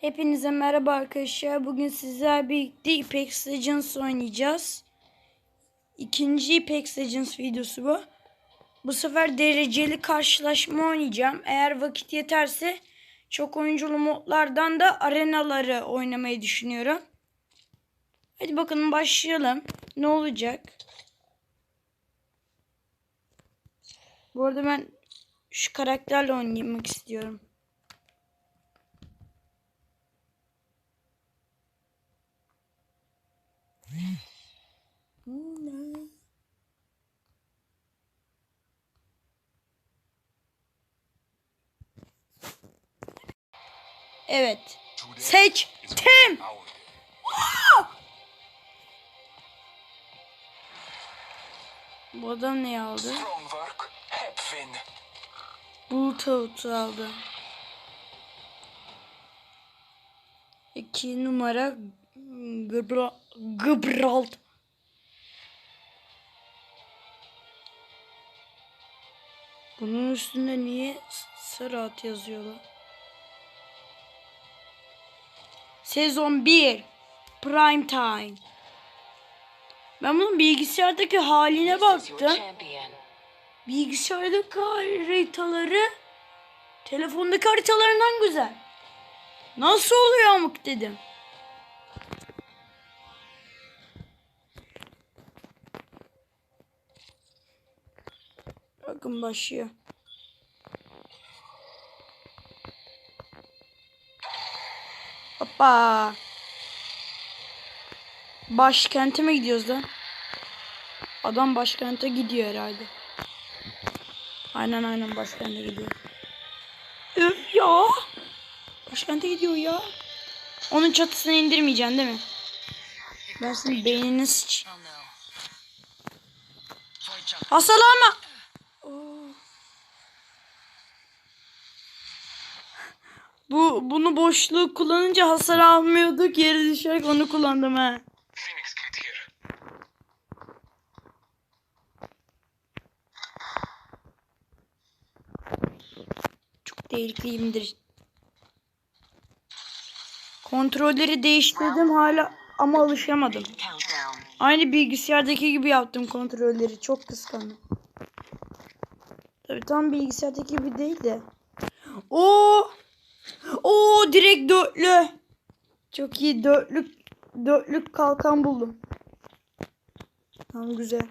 Hepinize merhaba arkadaşlar. Bugün sizler birlikte Apex Legends oynayacağız. İkinci Apex Legends videosu bu. Bu sefer dereceli karşılaşma oynayacağım. Eğer vakit yeterse çok oyunculu modlardan da arenaları oynamayı düşünüyorum. Hadi bakalım başlayalım. Ne olacak? Bu arada ben şu karakterle oynamak istiyorum. Evet. Seçtim. Bu adam ne aldı? Avutu aldı. İki numara Gıbra, Gıbralt. Bunun üstünde niye sarı at yazıyorlar? Sezon 1 Prime Time. Ben bunun bilgisayardaki haline baktım. Bilgisayardaki haritaları telefondaki haritalarından güzel. Nasıl oluyor amık dedim. Bakın başlıyor. Hoppa. Başkente mi gidiyoruz lan? Adam başkente gidiyor herhalde. Aynen aynen başkente gidiyor. Öf ya. Başkente gidiyor ya. Onun çatısını indirmeyeceksin değil mi? Ben senin beynini sıç. Hasalama. Oo. Bu bunu boşluğu kullanınca hasar almıyorduk. Yere düşerek onu kullandım ha. Çok tehlikeliyimdir. Kontrolleri değiştirdim hala ama alışamadım. Aynı bilgisayardaki gibi yaptım kontrolleri. Çok kıskandım. Tabii tam bilgisayardaki gibi değil de. Oo! Oo direkt dörtlü. Çok iyi dörtlük dörtlük kalkan buldum. Tamam güzel.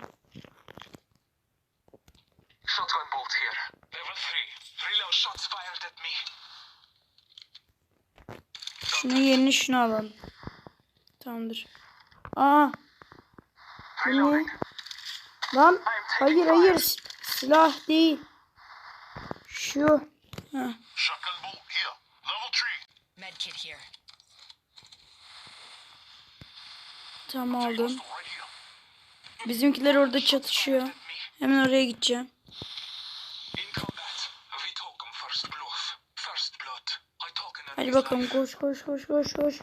Shotgun bolt here. Level 3. Reload shots fired at me. Şunun yerini şunu alalım. Tamamdır. Aa. Ne? Lan hayır hayır silah değil. Şu. Heh. Tam aldım. Bizimkiler orada çatışıyor. Hemen oraya gideceğim. Hadi bakalım koş koş koş koş koş.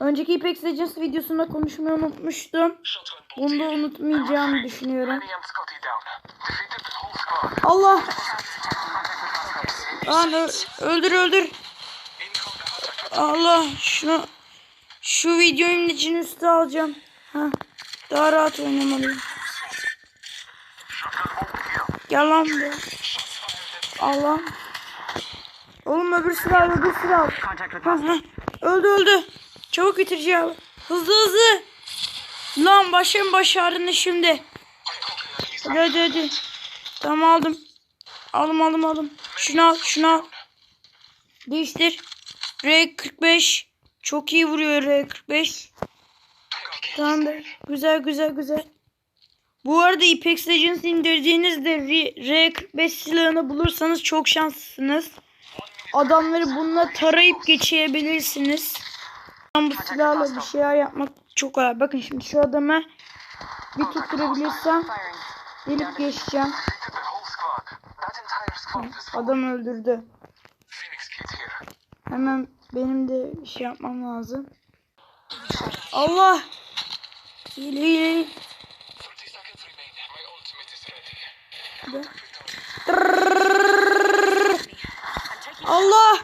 Önceki Apex Legends videosunda konuşmayı unutmuştum. Bunu da unutmayacağımı düşünüyorum. Allah! Lan öldür öldür. Allah şunu şu videonun için üstü alacağım. Ha. Daha rahat oynamalıyım. Gel lan buraya. Allah. Oğlum öbür silah öbür silah. Öldü öldü. Çabuk bitireceğim. Hızlı hızlı. Lan başım baş ağrını şimdi. Hadi hadi hadi. Tamam aldım. Aldım aldım aldım. Şunu al şunu al. Değiştir. R45. Çok iyi vuruyor R45. Tamamdır. Güzel güzel güzel. Bu arada Apex Legends indirdiğinizde R- R45 silahını bulursanız çok şanslısınız. Adamları bununla tarayıp geçebilirsiniz. Ben bu silahla bir şeyler yapmak çok kolay. Bakın şimdi şu adama bir tutturabilirsem delip geçeceğim. Adam öldürdü. Hemen benim de iş şey yapmam lazım. Allah! Hile hile. Allah!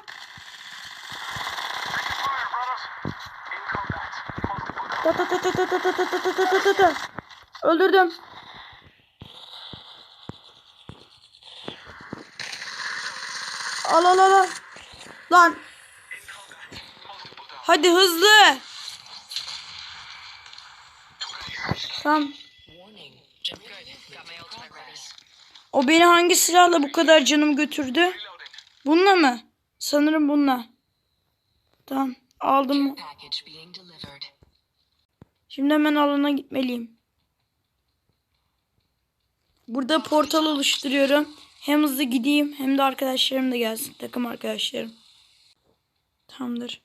Öldürdüm. Al al al al. Lan Hadi hızlı. Tamam. O beni hangi silahla bu kadar canım götürdü? Bununla mı? Sanırım bununla. Tamam. Aldım. Şimdi hemen alana gitmeliyim. Burada portal oluşturuyorum. Hem hızlı gideyim hem de arkadaşlarım da gelsin. Takım arkadaşlarım. Tamamdır.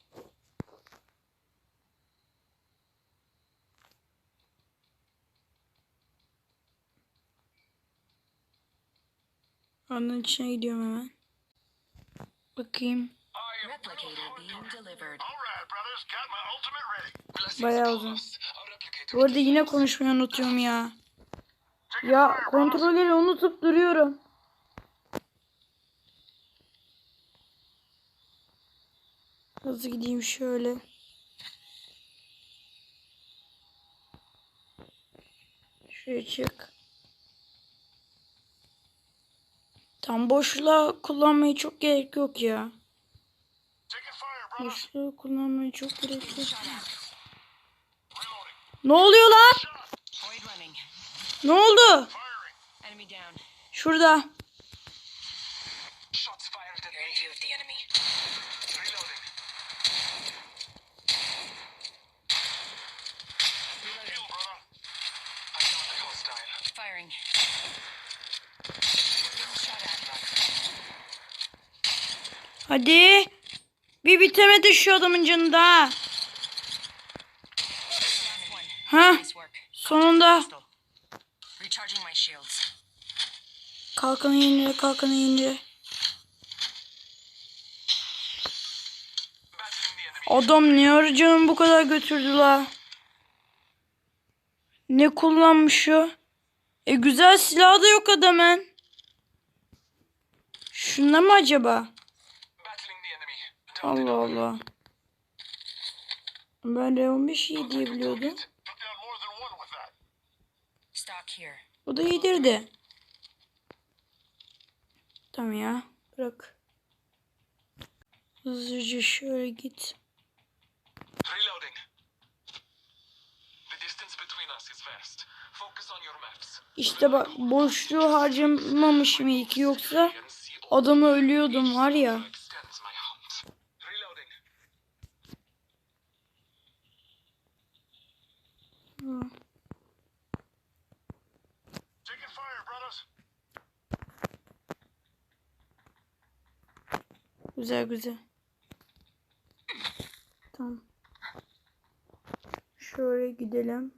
Oranın içine gidiyorum hemen. Bakayım. Bayağı uzun. Bu arada yine konuşmayı unutuyorum ya. Ya kontrolleri unutup duruyorum. Hızlı gideyim şöyle. Şuraya çık. Tam boşluğa kullanmayı çok gerek yok ya. Boşluğa kullanmayı çok gerek yok. Ne oluyor lan? Ne oldu? Şurada. Shots fired at You're in me. view of the enemy. Reloading. Reloading. Kill, brother. I found the hostile. Firing. Getting shot at. Hadi. Bir bitemedi şu adamın canı daha. Ha? Sonunda. Kalkanı indir, kalkanı enemy. Adam ne ara canım bu kadar götürdü la. Ne kullanmış o? E güzel silah da yok adamın. Şunda mı acaba? Allah Allah. Ben Leon bir şey diye biliyordum. O da yedirdi. Tamam ya. Bırak. Hızlıca şöyle git. İşte bak boşluğu harcamamışım iyi ki yoksa adamı ölüyordum var ya. Güzel güzel. Tamam. Şöyle gidelim.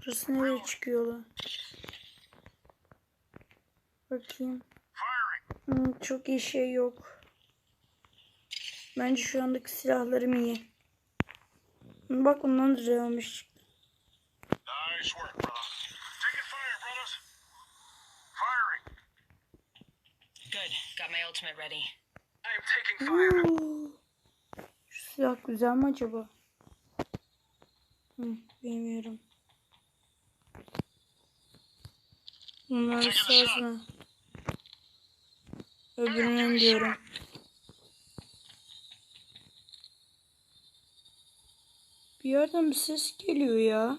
Burası nereye çıkıyor lan? Bakayım. Hmm, çok iyi şey yok. Bence şu andaki silahlarım iyi. Bak ondan da olmuş. Nice work, brother. Taking fire, brothers. Firing. Good. Got my ultimate ready. I am taking fire. Şu silah güzel mi acaba? Hı, bilmiyorum. Bunlar sırasına. Öbürünün diyorum. Bir yerden bir ses geliyor ya.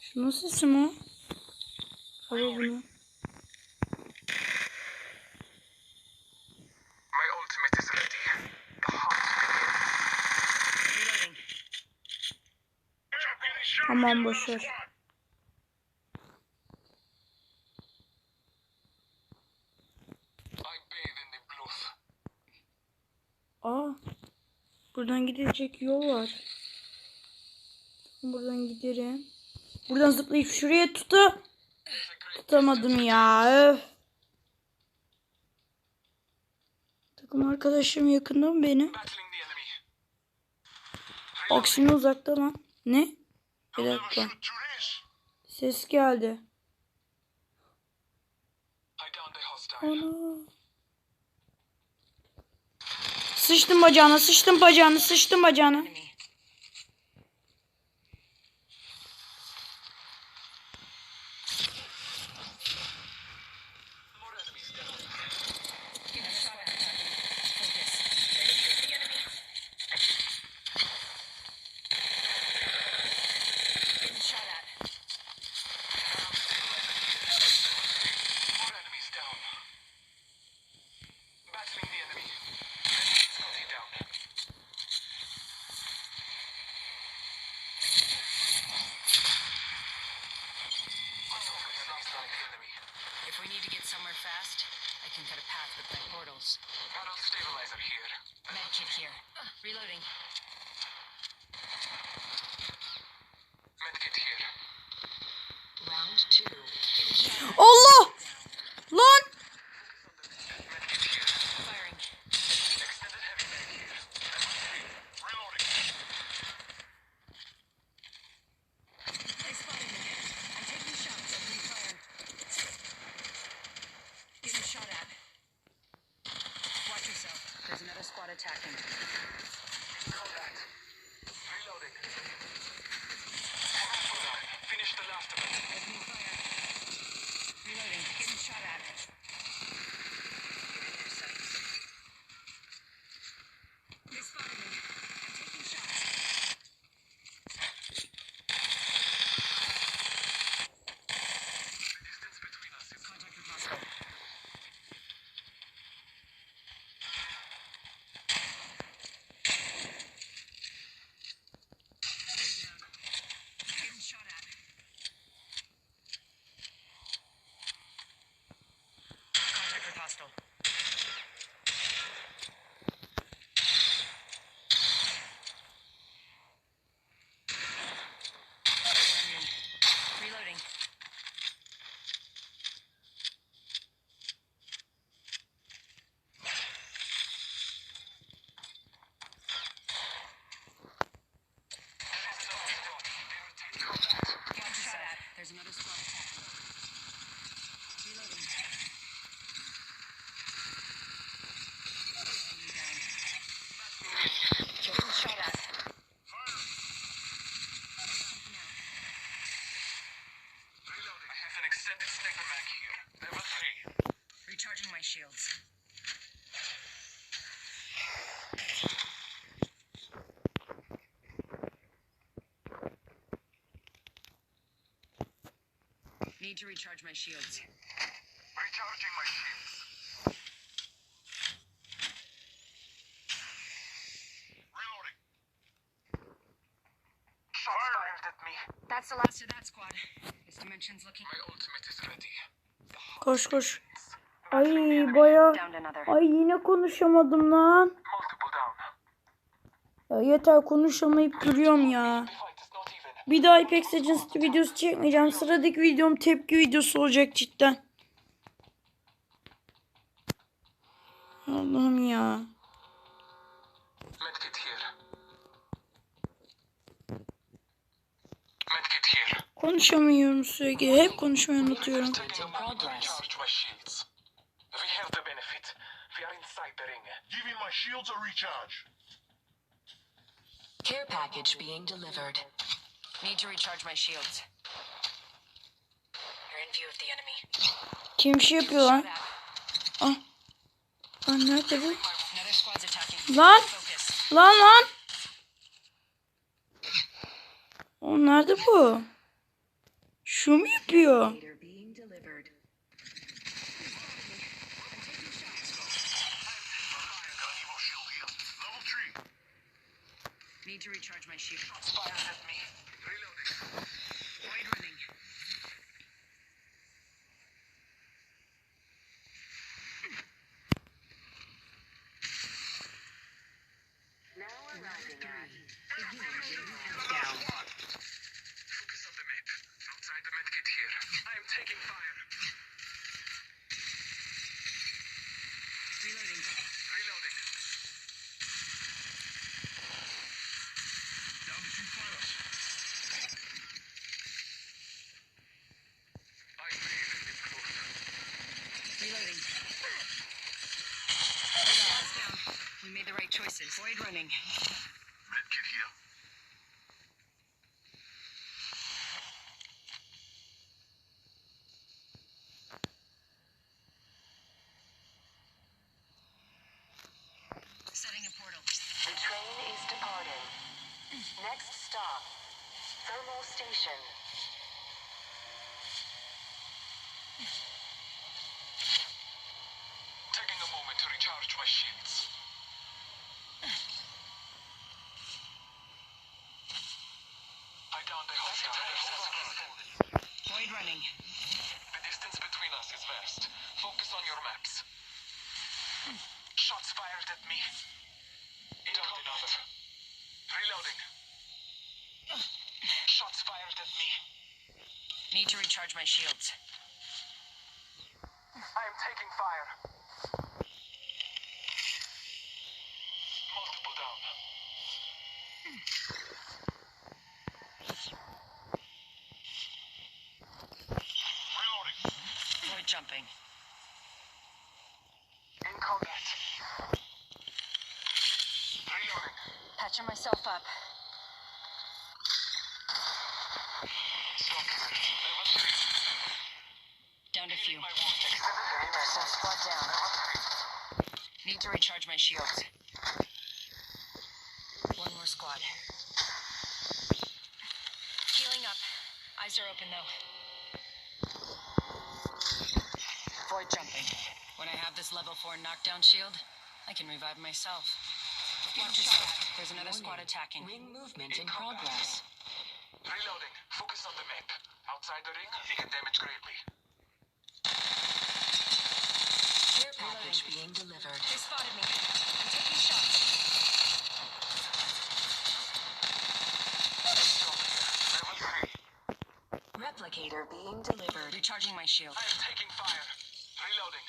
Şunun sesi mi? Hava bunu. My ultimate Buradan gidecek yol var. Buradan giderim. Buradan zıplayıp şuraya tutu. Tutamadım ya. Öf. Takım arkadaşım yakında mı benim? Aksine uzakta lan. Ne? Bir dakika. Ses geldi. Ana. Sıçtım bacağına, sıçtım bacağına, sıçtım bacağına. squad attacking. Recharging my shields. Need to recharge my shields. Recharging my shields. Koş koş. Ay baya. Ay yine konuşamadım lan. Ya yeter konuşamayıp duruyorum ya. Bir daha Apex Legends videosu çekmeyeceğim. Sıradaki videom tepki videosu olacak cidden. Allah'ım ya. Konuşamıyorum sürekli. Hep konuşmayı unutuyorum. Care package being delivered. Need to recharge my shields. You're in view of the enemy. Kim şey yapıyor lan? Ah. Lan nerede bu? Lan! Lan lan! O nerede bu? Şu mu yapıyor? Need to recharge my shield. At me. Reloading. Station. Taking a moment to recharge my shields. I downed a hostile. Void running. The distance between us is vast. Focus on your maps. Shots fired at me. Downed enough. Reloading. Shots fired at me. Need to recharge my shields. I am taking fire. Multiple down. Reloading. Void jumping. In combat. Reloading. Patching myself up. Smoker. Level 3. Down to few. My wound. Extended heavy mag. Full squad down. Level 3. Need to recharge my shields. One more squad. Healing up. Eyes are open though. Void jumping. When I have this level 4 knockdown shield, I can revive myself. Watch yourself. There's another squad attacking. Ring movement in progress. Reloading. Focus on the map. Outside the ring, we can damage greatly. Care package being delivered. They spotted me. I'm taking shots. Level 3. Replicator being delivered. Recharging my shield. I am taking fire. Reloading.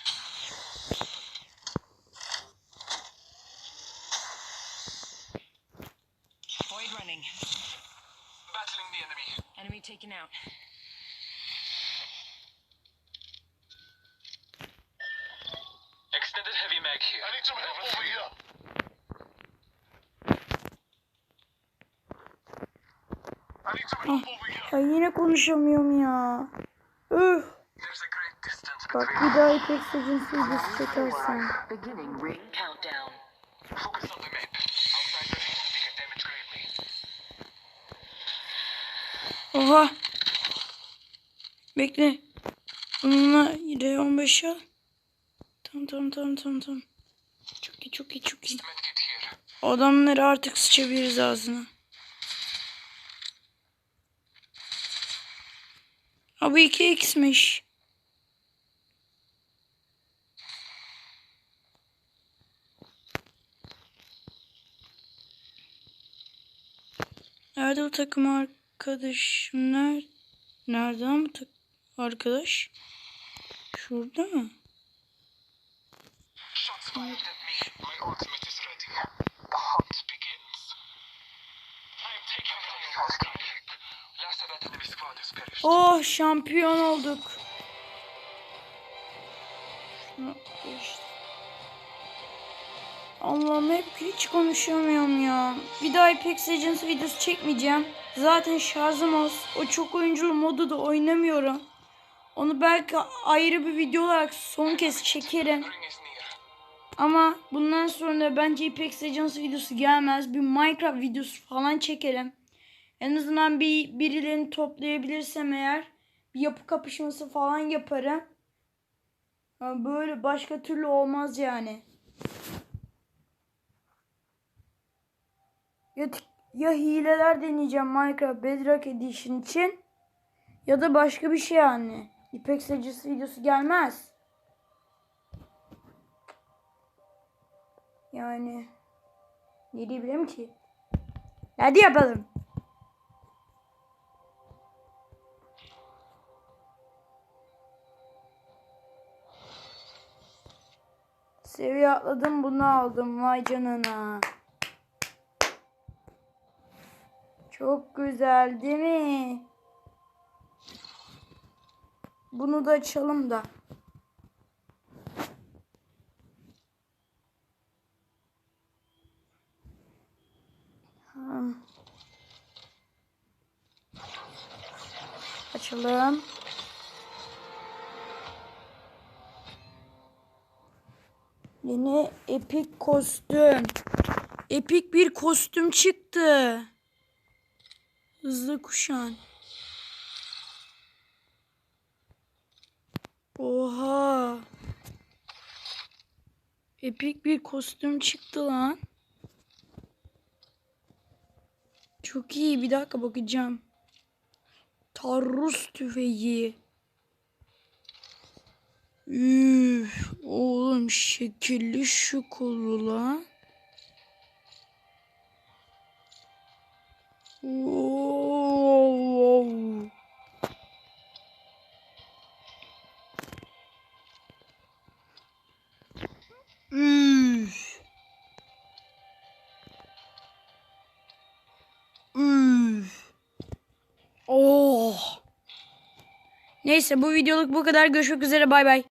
Void running. Battling the enemy. Enemy taken out. Ya yine konuşamıyorum ya. Üf. Bak bir daha İpek Saçınsız videosu çekersen. Oha. Bekle. Bununla R15 al. Tamam tamam tamam tamam tamam. Çok iyi çok iyi çok iyi. Adamları artık sıçabiliriz ağzına. Bu 2x'miş. Nerede bu takım arkadaşım? Nerede? Nerede tak arkadaş? Şurada mı? Shots fired Oh şampiyon olduk. Allah'ım hep hiç konuşamıyorum ya. Bir daha Apex Legends videosu çekmeyeceğim. Zaten şarjım az. O çok oyunculu modu da oynamıyorum. Onu belki ayrı bir video olarak son kez çekerim. Ama bundan sonra bence Apex Legends videosu gelmez. Bir Minecraft videosu falan çekerim. En azından bir birilerini toplayabilirsem eğer bir yapı kapışması falan yaparım. Ama böyle başka türlü olmaz yani. Ya, ya hileler deneyeceğim Minecraft Bedrock Edition için ya da başka bir şey yani. Apex Legends videosu gelmez. Yani ne diyebilirim ki? Hadi yapalım. Seviye atladım bunu aldım vay canına. Çok güzel değil mi? Bunu da açalım da. Açalım. Yeni epik kostüm. Epik bir kostüm çıktı. Hızlı kuşan. Oha. Epik bir kostüm çıktı lan. Çok iyi. Bir dakika bakacağım. Tarrus tüfeği. Üf, oğlum şekilli şu kolu lan. Wow. Üf. Oh. Neyse bu videoluk bu kadar. Görüşmek üzere. Bay bay.